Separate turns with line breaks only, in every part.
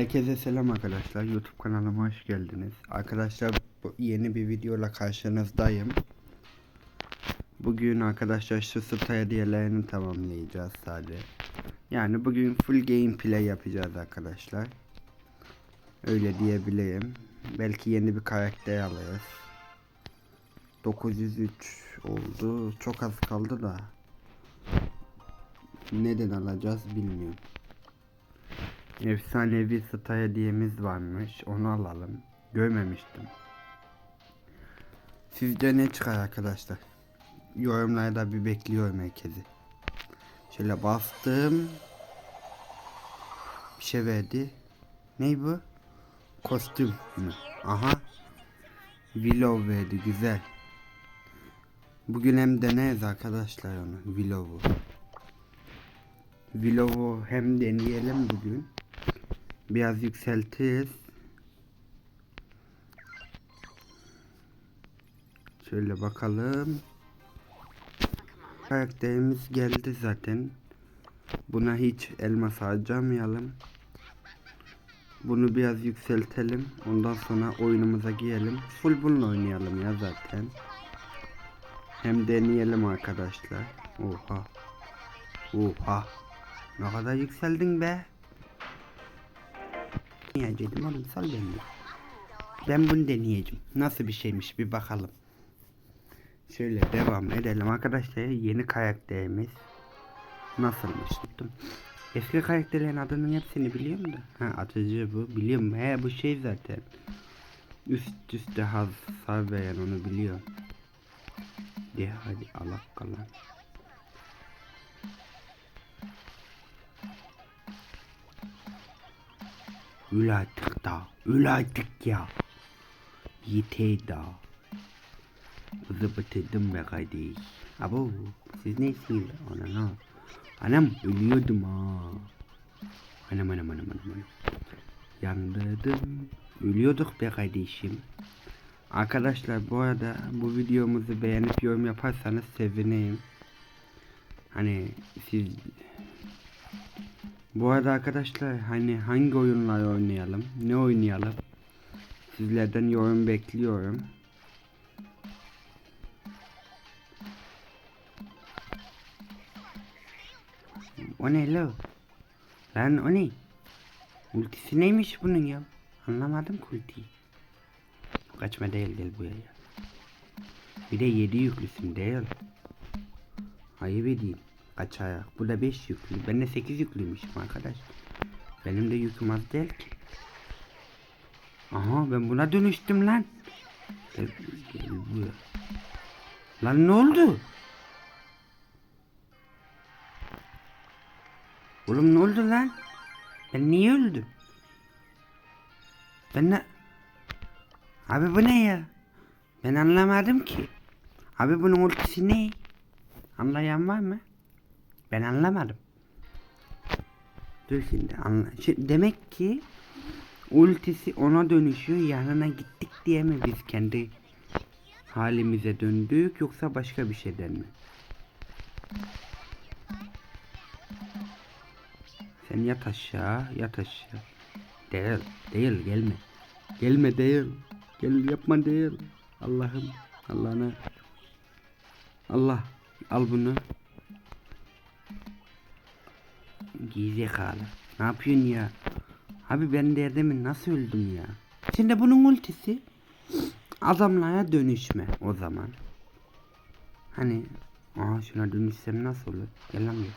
Herkese selam arkadaşlar. YouTube kanalıma hoş geldiniz. Arkadaşlar yeni bir videoyla karşınızdayım. Bugün arkadaşlar şu Star hediyelerini tamamlayacağız sadece. Yani bugün full gameplay yapacağız arkadaşlar. Öyle diyebileyim. Belki yeni bir karakter alırız. 903 oldu. Çok az kaldı da. Neden alacağız bilmiyorum. Efsanevi Star hediyemiz varmış. Onu alalım. Görmemiştim. Sizce ne çıkar arkadaşlar? Yorumlarda bir bekliyorum herkesi. Şöyle bastım. Bir şey verdi. Ne bu? Kostüm mü? Aha. Willow verdi güzel. Bugün hem deneriz arkadaşlar onu. Willow'u. Willow'u hem deneyelim bugün. Biraz yükseltiriz. Şöyle bakalım. Karakterimiz geldi zaten. Buna hiç elmas harcamayalım. Bunu biraz yükseltelim. Ondan sonra oyunumuza girelim. Full bununla oynayalım ya zaten. Hem deneyelim arkadaşlar. Oha. Oha. Ne kadar yükseldin be. Deneyeceğim oğlum sal beni. Ben bunu deneyeceğim. Nasıl bir şeymiş bir bakalım. Şöyle devam edelim arkadaşlar. Yeni karakterimiz. Nasılmış tuttum. Eski karakterlerin adının hepsini biliyorum da. Ha atıcı bu. Biliyorum. He bu şey zaten. Üst üste hasar veren onu biliyorum. De hadi Allah kalan. Öl artık da. Öl artık ya. Yeter da. Zıbıtırdım be kardeş. Abo siz neysiniz? Anam. Anam ölüyordum ha. Anam anam anam anam. anam. Yandırdım. Ölüyorduk be kardeşim. Arkadaşlar bu arada bu videomuzu beğenip yorum yaparsanız sevineyim. Hani siz bu arada arkadaşlar hani hangi oyunlar oynayalım? Ne oynayalım? Sizlerden yorum bekliyorum. O ne lo? Lan o ne? Ultisi neymiş bunun ya? Anlamadım ki ultiyi. Kaçma değil gel buraya ya. Bir de 7 yüklüsün değil. Ayıp edeyim. Kaç ayak? Bu da 5 yüklü. Ben de 8 yüklüymüşüm arkadaş. Benim de yüküm az değil ki. Aha ben buna dönüştüm lan. Buraya. Lan ne oldu? Oğlum ne oldu lan? Ben niye öldüm? Ben ne? Abi bu ne ya? Ben anlamadım ki. Abi bunun ultisi ne? Anlayan var mı? Ben anlamadım. Dur şimdi anla. Şi- demek ki ultisi ona dönüşüyor. Yanına gittik diye mi biz kendi halimize döndük yoksa başka bir şeyden mi? Sen yat aşağı, yat aşağı. Değil, değil gelme. Gelme değil. Gel yapma değil. Allah'ım, Allah'ına. Allah, al bunu. Gerizekalı. Ne yapıyorsun ya? Abi ben de demin nasıl öldüm ya? Şimdi bunun ultisi adamlara dönüşme o zaman. Hani Aa şuna dönüşsem nasıl olur? Gel lan buraya.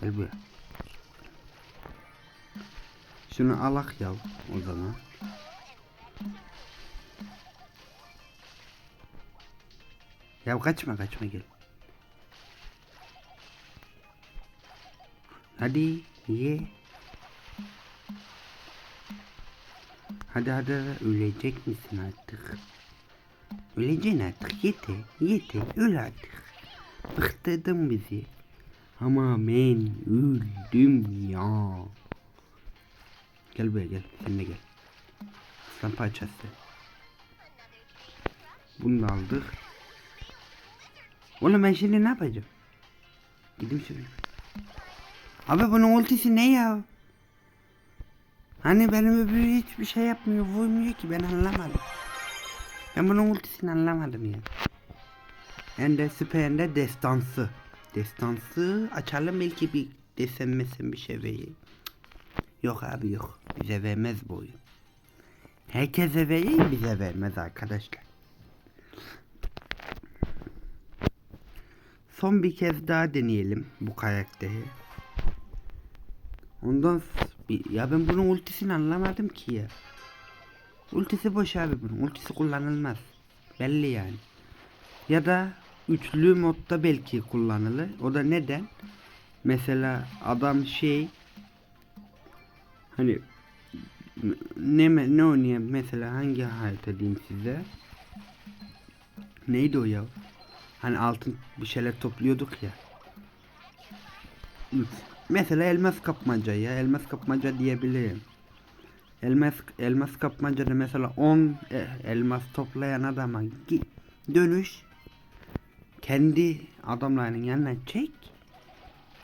Gel buraya. Şunu alak ya o zaman. Ya kaçma kaçma gel. Hadi ye. Hadi hadi ölecek misin artık? Öleceksin artık yeter yeter öl artık. Bıktırdın bizi. Ama ben öldüm ya. Gel buraya gel sen de gel. Aslan parçası. Bunu da aldık. Oğlum ben şimdi ne yapacağım? Gideyim şuraya. Abi bunun ultisi ne ya? Hani benim öbürü hiçbir şey yapmıyor, vurmuyor ki ben anlamadım. Ben bunun ultisini anlamadım ya. Ende süperinde destansı. Destansı açalım belki bir desenmesin bir şey verir. Yok abi yok. Bize vermez bu oyun. Herkese verir bize vermez arkadaşlar. Son bir kez daha deneyelim bu karakteri. Ondan ya ben bunun ultisini anlamadım ki ya. Ultisi boş abi bunun. Ultisi kullanılmaz. Belli yani. Ya da üçlü modda belki kullanılır. O da neden? Mesela adam şey hani ne ne oynuyor mesela hangi harita diyeyim size? Neydi o ya? Hani altın bir şeyler topluyorduk ya. Mesela elmas kapmaca ya. Elmas kapmaca diyebilirim. Elmas elmas kapmacada mesela 10 e- elmas toplayan adama gi- dönüş kendi adamlarının yanına çek.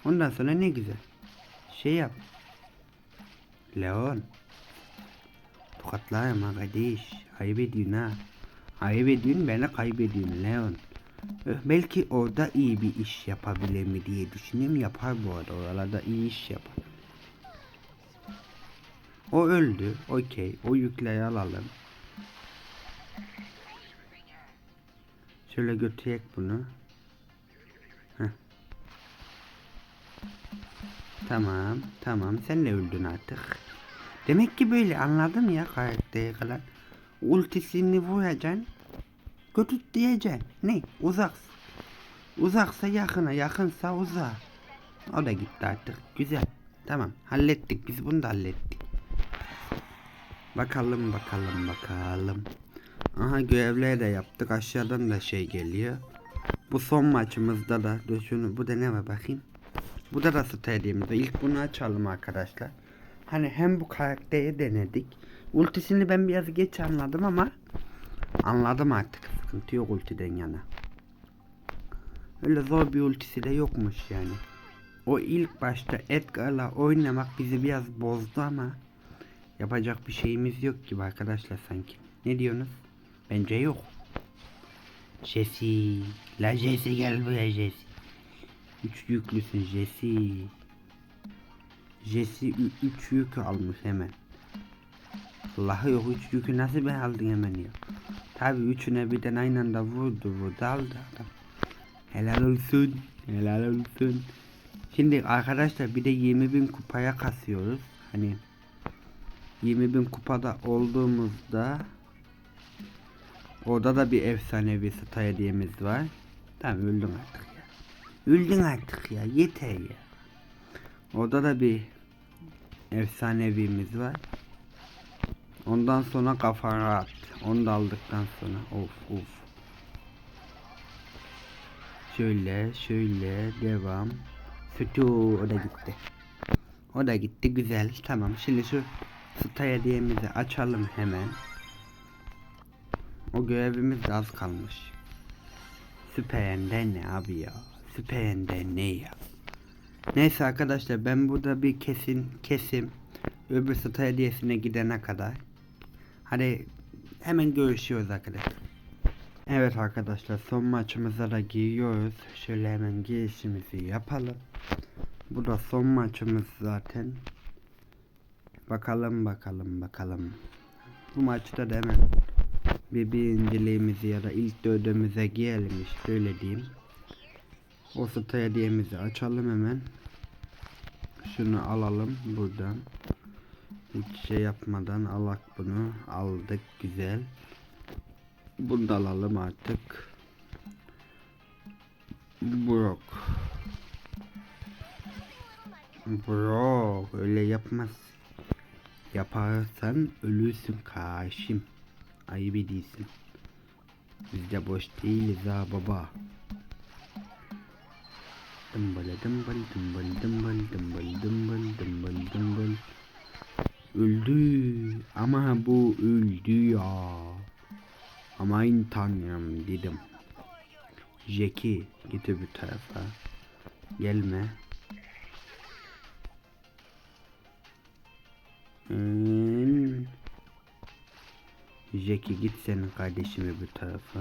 Ondan sonra ne güzel. Şey yap. Leon. Tokatlayma kardeş. Ayıp ediyorsun ha. Ayıp ediyorsun beni kaybediyorsun Leon. Eh, Belki orada iyi bir iş yapabilir mi diye düşünüyorum. Yapar bu arada. Oralarda iyi iş yapar. O öldü. Okey. O yükleri alalım. Şöyle götürek bunu. Tamam. Tamam. Sen de öldün artık. Demek ki böyle anladım ya karakteri falan. Ultisini vuracaksın. Götürt diyeceksin. Ne? Uzak. Uzaksa yakına, yakınsa uzağa. O da gitti artık. Güzel. Tamam. Hallettik. Biz bunu da hallettik. Bakalım bakalım bakalım. Aha görevleri de yaptık. Aşağıdan da şey geliyor. Bu son maçımızda da dur şunu bu da ne var bakayım. Bu da da stadium'da. İlk bunu açalım arkadaşlar. Hani hem bu karakteri denedik. Ultisini ben biraz geç anladım ama anladım artık. Sıkıntı yok ultiden yana. Öyle zor bir ultisi de yokmuş yani. O ilk başta Edgar'la oynamak bizi biraz bozdu ama yapacak bir şeyimiz yok gibi arkadaşlar sanki. Ne diyorsunuz? Bence yok. Jesse. La Jesse gel buraya Jesse. Üç yüklüsün Jesse. Jesse üç yük almış hemen. Allah'ı yok üç yükü nasıl ben aldın hemen ya. Tabi üçüne birden aynı anda vurdu vurdu aldı adam. Helal olsun. Helal olsun. Şimdi arkadaşlar bir de 20 bin kupaya kasıyoruz. Hani 20 bin kupada olduğumuzda orada da bir efsanevi stay hediyemiz var. Tamam öldün artık ya. Öldün artık ya yeter ya. Orada da bir efsanevimiz var. Ondan sonra kafa rahat. Onu da aldıktan sonra of of. Şöyle şöyle devam. Sütü o da gitti. O da gitti güzel. Tamam şimdi şu stay hediyemizi açalım hemen. O görevimiz de az kalmış. Süperende ne abi ya? Süperende ne ya? Neyse arkadaşlar ben burada bir kesin kesim öbür stay hediyesine gidene kadar. Hadi hemen görüşüyoruz arkadaşlar. Evet arkadaşlar son maçımıza da giriyoruz. Şöyle hemen girişimizi yapalım. Bu da son maçımız zaten. Bakalım bakalım bakalım. Bu maçta da hemen bir birinciliğimizi ya da ilk dördümüze girelim işte öyle diyeyim. O stay hediyemizi açalım hemen. Şunu alalım buradan. Hiç şey yapmadan alak bunu. Aldık güzel. Bunu da alalım artık. Brok. Bro öyle yapmaz. Yaparsan ölürsün karşım. Ayıp ediyorsun. Biz de boş değiliz ha baba. Dımbıl dımbıl dımbıl dımbıl dımbıl dımbıl dımbıl dımbıl. Öldü. Ama bu öldü ya. Aman tanrım dedim. Jackie git öbür tarafa. Gelme. Hmm. Jackie git senin kardeşim öbür tarafa.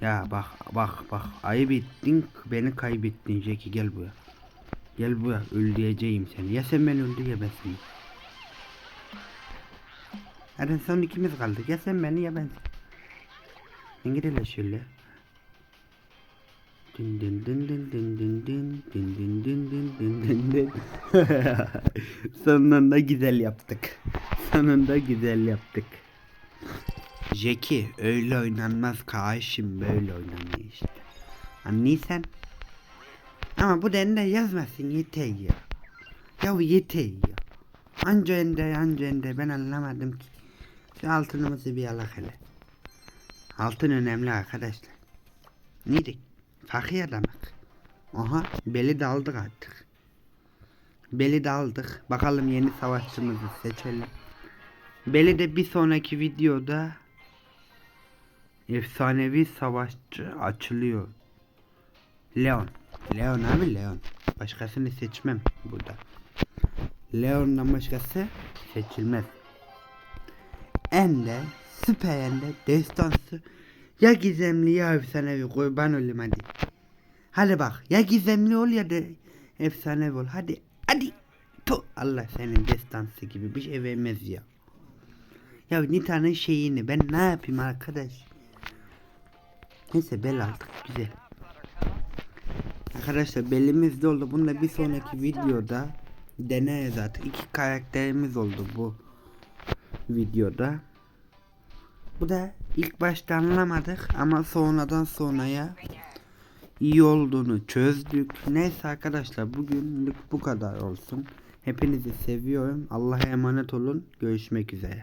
Ya bak bak bak ayıp ettin beni kaybettin Jackie gel buraya. Gel buraya öldüreceğim seni. Ya sen beni öldür ya ben seni. Hadi son ikimiz kaldık. Ya sen beni ya ben seni. Sen hele şöyle. Din din din din din din din din din din din din din din. Sonunda güzel yaptık. Sonunda güzel yaptık. Jackie öyle oynanmaz kardeşim böyle oynanıyor işte. Anlıysan. Ama bu dende yazmasın yeter ya. Ya yeter ya. Anca ende anca ende ben anlamadım ki. Şu altınımızı bir alak hele. Altın önemli arkadaşlar. Neydi? Fakir adamık. Aha beli de artık. Beli de. Bakalım yeni savaşçımızı seçelim. Beli de bir sonraki videoda efsanevi savaşçı açılıyor. Leon. Leon abi Leon. Başkasını seçmem burada. Leon'dan başkası seçilmez. Ende, süper ende, destansı. Ya gizemli ya efsanevi kurban olayım hadi. Hadi bak ya gizemli ol ya da efsanevi ol hadi hadi. Tu Allah senin destansı gibi bir şey vermez ya. Ya Nita'nın şeyini ben ne yapayım arkadaş. Neyse bel aldık güzel. Arkadaşlar belimiz doldu. Bunda bir sonraki videoda deneyeceğiz artık. İki karakterimiz oldu bu videoda. Bu da ilk başta anlamadık ama sonradan sonraya iyi olduğunu çözdük. Neyse arkadaşlar bugünlük bu kadar olsun. Hepinizi seviyorum. Allah'a emanet olun. Görüşmek üzere.